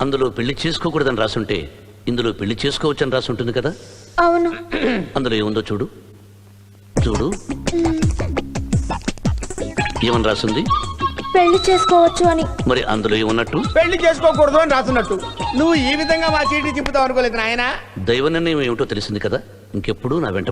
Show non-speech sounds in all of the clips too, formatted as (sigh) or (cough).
అందులో పెళ్ళి చేసుకోకూడదని రాసుంటే ఇందులో పెళ్ళి చేసుకోవచ్చని రాసి ఉంటుంది కదా? అవును. అందులో ఏముందో చూడు. చూడు. ఏమని రాసింది? పెళ్ళి చేసుకోవచ్చు అని. మరి అందులో ఏమన్నట్టు? పెళ్ళి చేసుకోకూడదు అని రాస్తున్నట్టు నువ్వు ఈ విధంగా మా చీటీ తిప్పుతావు అనుకోలేదు నాయన. దైవ నిర్ణయం ఏమిటో తెలిసింది కదా? ఇంకెప్పుడు నా వెంట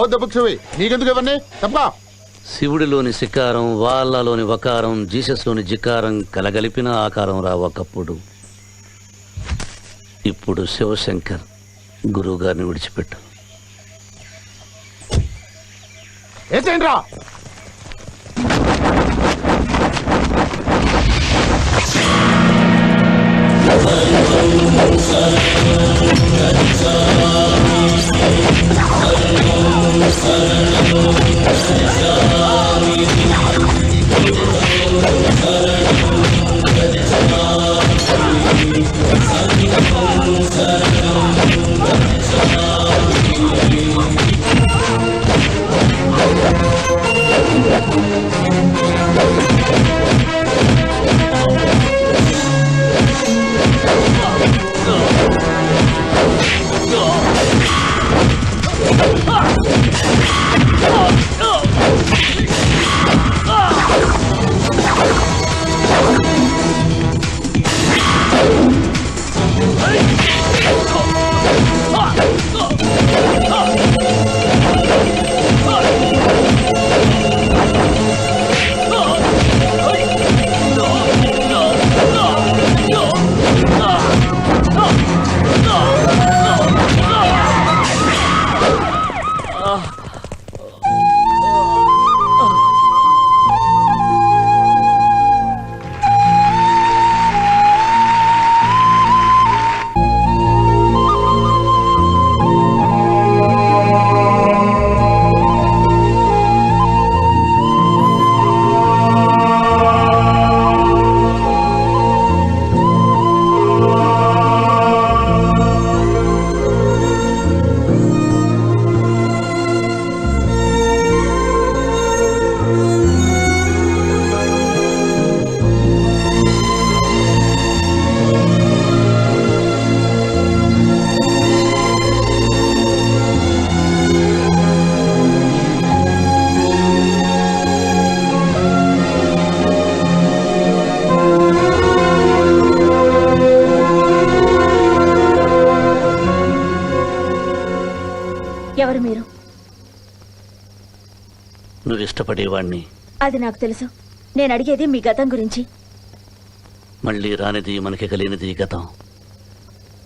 బౌద్ధ భిక్షువి నీకెందుకు ఇవన్నీ? తప్పా శివుడిలోని శికారం వాళ్ళలోని వకారం జీసస్లోని జికారం కలగలిపిన ఆకారం రా ఒకప్పుడు. ఇప్పుడు శివశంకర్ గురువుగారిని విడిచిపెట్టు వేసేయండి రా ఎవరు మీరు? నువ్వు ఇష్టపడేవాణ్ణి. అది నాకు తెలుసు. నేను అడిగేది మీ గతం గురించి. మళ్ళీ రానిది మనకి కలిగినది గతం.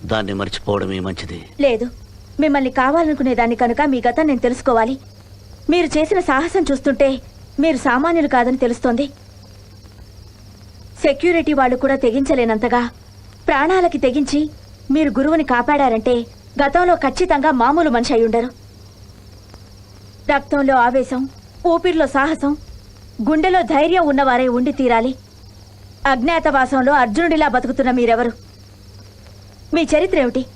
దాన్ని మర్చిపోవడమే మంచిది. లేదు. మిమ్మల్ని కావాలనుకునే దాన్ని కనుక మీ గతం నేను తెలుసుకోవాలి. మీరు చేసిన సాహసం చూస్తుంటే మీరు సామాన్యులు కాదని తెలుస్తోంది. సెక్యూరిటీ వాళ్ళు కూడా తెగించలేనంతగా ప్రాణాలకి తెగించి మీరు గురువుని కాపాడారంటే గతంలో ఖచ్చితంగా మామూలు మనిషి అయి ఉండరు. రక్తంలో ఆవేశం ఊపిరిలో సాహసం గుండెలో ధైర్యం ఉన్నవారే ఉండి తీరాలి. అజ్ఞాతవాసంలో అర్జునుడిలా బతుకుతున్న మీరెవరు? మీ చరిత్ర ఏమిటి?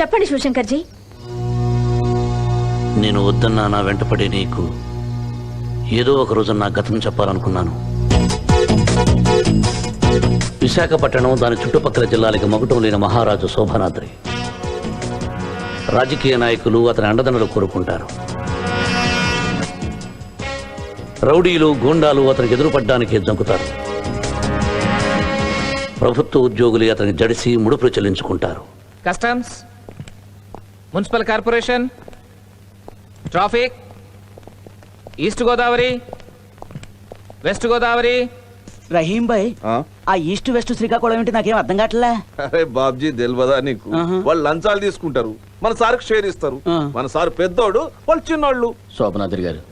చెప్పండి శివశంకర్జీ. నేను వద్దన్నా నా వెంటపడే నీకు ఏదో ఒక రోజు నా గతం చెప్పాలనుకున్నాను. విశాఖపట్నం దాని చుట్టుపక్కల జిల్లాలకు మగుటం లేని మహారాజు శోభనాద్రి. రాజకీయ నాయకులు అతని అండదండలు కోరుకుంటారు. రౌడీలు గూండాలు అతనికి ఎదురుపడ్డానికి దొంకుతారు. ప్రభుత్వ ఉద్యోగులు అతనికి జడిసి ముడుపులు చెల్లించుకుంటారు. Customs municipal corporation traffic east Godavari west Godavari. Rahim భాయ్ ఆ ఈస్ట్ వెస్ట్ శ్రీకాకుళం ఏంటి నాకేం అర్థం కావట్లే? అరే బాబ్జీ తెలియదా నీకు. వాళ్ళు లంచాలు తీసుకుంటారు. మన సార్కి షేర్ ఇస్తారు. మన సార్ పెద్దోడు వాళ్ళు చిన్నోళ్ళు. శోభనాథుడి గారు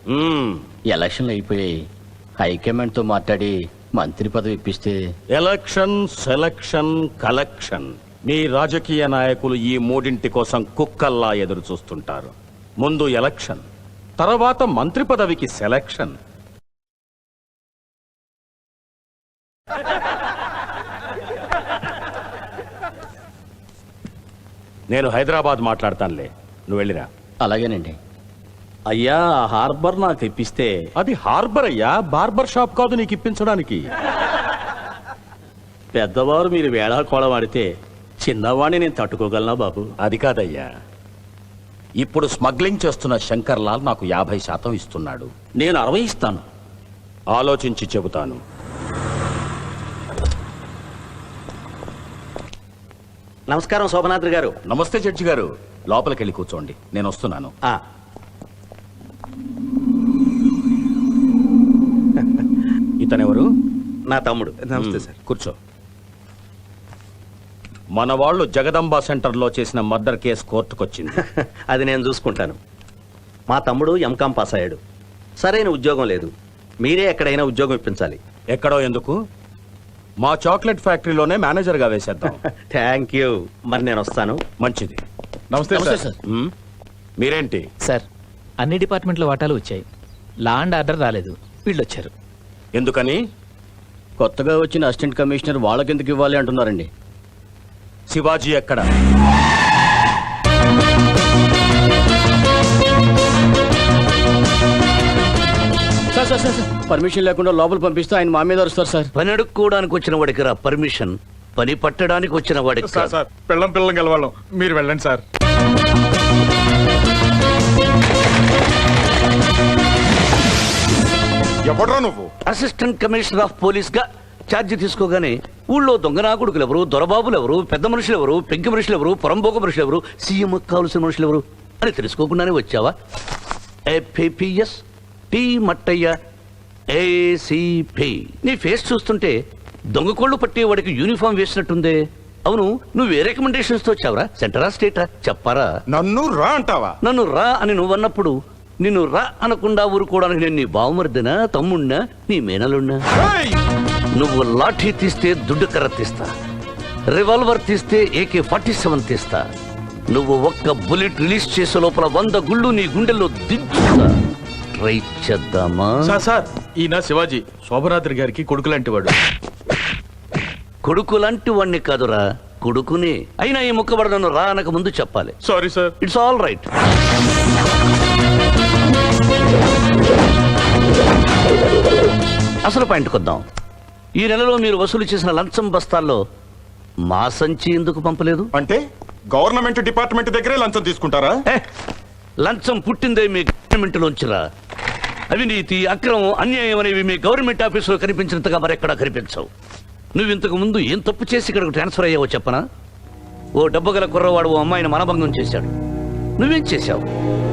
ఎలక్షన్లు అయిపోయాయి. హైకమాండ్తో మాట్లాడి మంత్రి పదవి ఇప్పిస్తే. Election selection collection. మీ రాజకీయ నాయకులు ఈ మూడింటి కోసం కుక్కల్లా ఎదురు చూస్తుంటారు. ముందు ఎలక్షన్ తర్వాత మంత్రి పదవికి సెలక్షన్. నేను హైదరాబాద్ మాట్లాడతానులే. నువ్వు వెళ్ళిరా. అలాగేనండి. అయ్యా హార్బర్ నాకు ఇప్పిస్తే. అది హార్బర్ అయ్యా? బార్బర్ షాప్ కాదు నీకు ఇప్పించడానికి. పెద్దవారు మీరు వేళాకోళం ఆడితే చిన్నవాడిని నేను తట్టుకోగలనా బాబు? అది కాదయ్యా. ఇప్పుడు స్మగ్లింగ్ చేస్తున్న శంకర్ లాల్ నాకు యాభై శాతం ఇస్తున్నాడు. నేను అరవై ఇస్తాను. ఆలోచించి చెబుతాను. నమస్కారం శోభనాథుడి గారు. నమస్తే జడ్జి గారు. లోపలికి వెళ్ళి కూర్చోండి. నేను వస్తున్నాను. ఆ, ఇతనెవరు? నా తమ్ముడు. నమస్తే సార్. కూర్చో. మన వాళ్ళు జగదంబ సెంటర్లో చేసిన మర్డర్ కేసు కోర్టుకొచ్చింది. (laughs) అది నేను చూసుకుంటాను. మా తమ్ముడు ఎంకాం పాస్ అయ్యాడు. సరైన ఉద్యోగం లేదు. మీరే ఎక్కడైనా ఉద్యోగం ఇప్పించాలి. ఎక్కడో ఎందుకు? మా చాక్లెట్ ఫ్యాక్టరీలోనే మేనేజర్గా వేసేద్దాం. (laughs) థ్యాంక్ యూ మరి నేను వస్తాను. మంచిది. నమస్తే సార్. మీరేంటి? సార్ అన్ని డిపార్ట్మెంట్ల వాటాలు వచ్చాయి. లా అండ్ ఆర్డర్ రాలేదు. వీళ్ళు వచ్చారు ఎందుకని? కొత్తగా వచ్చిన అసిస్టెంట్ కమిషనర్ వాళ్ళకెందుకు ఇవ్వాలి అంటున్నారండి? శివాజీ ఎక్కడ? Sir sir sir. పర్మిషన్ లేకుండా లోపల పంపిస్తే ఆయన మా మీద వస్తారు సార్. పని అడుక్కోవడానికి వచ్చిన వాడికి రా పర్మిషన్ పని పట్టడానికి వచ్చిన వాడికి సార్. సార్ పిల్లం పిల్లం గెలవాళ్ళం. మీరు వెళ్ళండి సార్. ఎవడ్రా నువ్వు? అసిస్టెంట్ కమిషనర్ ఆఫ్ పోలీస్గా ఛార్జ్ తీసుకోగానే ఊళ్ళో దొంగనాకుడుకులు ఎవరు దొరబాబులు ఎవరు పెద్ద మనుషులు ఎవరు పెంకి మనుషులు ఎవరు పొరంబోక మనుషులు ఎవరు సీఎం కావలసిన మనుషులు ఎవరు అని తెలుసుకోకుండానే వచ్చావా? ఏపీఎస్ టీ మట్టయ్య ఏసీపీ నీ ఫేస్ చూస్తుంటే దొంగ కోళ్ళు పట్టేవాడికి యూనిఫామ్ వేసినట్టుందే. అవును నువ్వు ఏ రికమెండేషన్స్తో వచ్చావరా? సెంటరా స్టేటా? చెప్పారా? నన్ను రా అంటావా? నన్ను రా అని నువ్వన్నప్పుడు నిన్ను రా అనకుండా ఊరుకోవడానికి నేను నీ బావమరిదినా తమ్ముణ్ణా నీ మేనలున్నా! నువ్వు లాఠీ తీస్తే దుడ్డు కర్ర తీస్తా. రివాల్వర్ తీస్తే ఏకే ఫార్టీ సెవెన్ తీస్తా. నువ్వు ఒక్క బుల్లెట్ రిలీజ్ చేసే లోపల వంద గుళ్ళు నీ గుండెల్లో దించుతా ట్రై చేద్దామా? సార్ సార్ ఈయన శివాజీ శోభరాత్రి గారికి కొడుకు లాంటి వాడు కొడుకు లాంటి వాణ్ణి కాదురా కొడుకునే. అయినా ఈ ముక్కబడ నన్ను రా అనక ముందు చెప్పాలి. Sorry sir. It's all right అసలు పాయింట్కి వద్దాం ఈ నెలలో మీరు వసూలు చేసిన లంచం బస్తాల్లో మా సంచి ఎందుకు పంపలేదు? అంటే గవర్నమెంట్ డిపార్ట్మెంట్ దగ్గరే లంచం తీసుకుంటారా? ఏ, లంచం పుట్టిందే మీ గవర్నమెంట్లోంచిరా. అవినీతి అక్రమం అన్యాయం అనేవి మీ గవర్నమెంట్ ఆఫీసులో కనిపించినంతగా మరెక్కడా కనిపించవు. నువ్వు ఇంతకు ముందు ఏం తప్పు చేసి ఇక్కడికి ట్రాన్స్ఫర్ అయ్యావో చెప్పనా? ఓ డబ్బు గల కుర్రవాడు ఓ అమ్మాయిని మనభంగం చేశాడు. నువ్వేం చేశావు?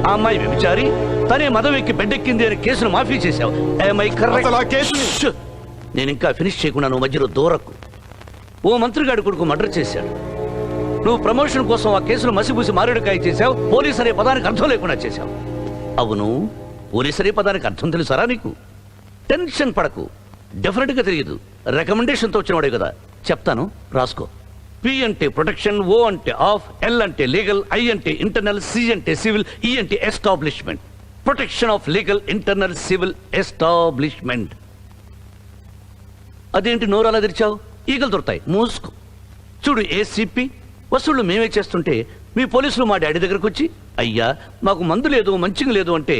ఆ అమ్మాయి వ్యభిచారి తనే మదం ఎక్కి బెడ్డెక్కింది అని కేసును మాఫీ చేశావు! నేను ఇంకా ఫినిష్ చేయకుండా నువ్వు మధ్యలో దూరకు. ఓ మంత్రిగాడి కొడుకు మర్డర్ చేశాడు. నువ్వు ప్రమోషన్ కోసం ఆ కేసులు మసిపూసి మారేడుకాయ చేశావు. పోలీస్ అనే పదానికి అర్థం లేకుండా చేశావు. అవును పోలీస్ అనే పదానికి అర్థం తెలుసారా నీకు? టెన్షన్ పడకు. డెఫినెట్గా తెలియదు. రికమెండేషన్తో వచ్చినవాడే కదా. చెప్తాను రాసుకో. పి అంటే ప్రొటెక్షన్ ఓ అంటే ఆఫ్ ఎల్ అంటే లీగల్ ఐ అంటే ఇంటర్నల్ సి అంటే సివిల్ ఈ e అంటే establishment protection of legal internal civil establishment అదేంటి నోరాలా అలా తెరిచావు? ఈగలు దొరుకుతాయి. మూసుకో. చూడు ఏసీపీ వసూళ్ళు మేమే చేస్తుంటే మీ పోలీసులు మా డాడీ దగ్గరకు వచ్చి అయ్యా మాకు మందు లేదు మంచిగా లేదు అంటే